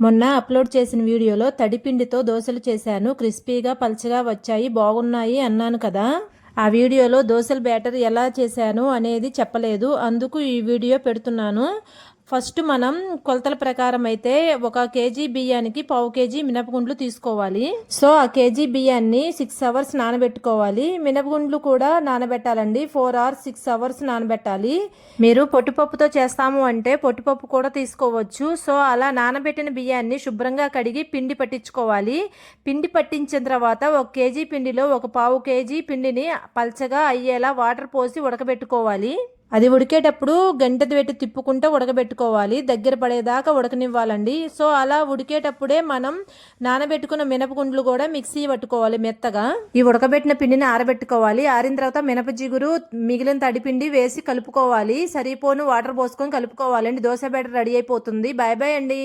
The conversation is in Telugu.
మొన్న అప్లోడ్ చేసిన వీడియోలో తడిపిండితో దోశలు చేశాను. క్రిస్పీగా పల్చగా వచ్చాయి. బాగున్నాయి అన్నాను కదా. ఆ వీడియోలో దోశల బ్యాటర్ ఎలా చేశాను అనేది చెప్పలేదు. అందుకు ఈ వీడియో పెడుతున్నాను. ఫస్ట్ మనం కొలతల ప్రకారం అయితే ఒక కేజీ బియ్యానికి పావు కేజీ మినపగుండ్లు తీసుకోవాలి. సో ఆ కేజీ బియ్యాన్ని సిక్స్ అవర్స్ నానబెట్టుకోవాలి. మినపగుండ్లు కూడా నానబెట్టాలండి. ఫోర్ అవర్స్ సిక్స్ అవర్స్ నానబెట్టాలి. మీరు పొట్టుపప్పుతో చేస్తాము అంటే పొట్టుపప్పు కూడా తీసుకోవచ్చు. సో అలా నానబెట్టిన బియ్యాన్ని శుభ్రంగా కడిగి పిండి పట్టించుకోవాలి. పిండి పట్టించిన తర్వాత ఒక కేజీ పిండిలో ఒక పావు కేజీ పిండిని పల్చగా అయ్యేలా వాటర్ పోసి ఉడకబెట్టుకోవాలి. అది ఉడికేటప్పుడు గంటది పెట్టి తిప్పుకుంటూ ఉడకబెట్టుకోవాలి. దగ్గర పడేదాకా ఉడకనివ్వాలండి. సో అలా ఉడికేటప్పుడే మనం నానబెట్టుకున్న మినపగుండ్లు కూడా మిక్సీ పట్టుకోవాలి మెత్తగా. ఈ ఉడకబెట్టిన పిండిని ఆరబెట్టుకోవాలి. ఆరిన తర్వాత మినప జిగురు మిగిలిన తడిపిండి వేసి కలుపుకోవాలి. సరిపోను వాటర్ పోసుకొని కలుపుకోవాలండి. దోశ బ్యాటర్ రెడీ అయిపోతుంది. బాయ్ బాయ్ అండి.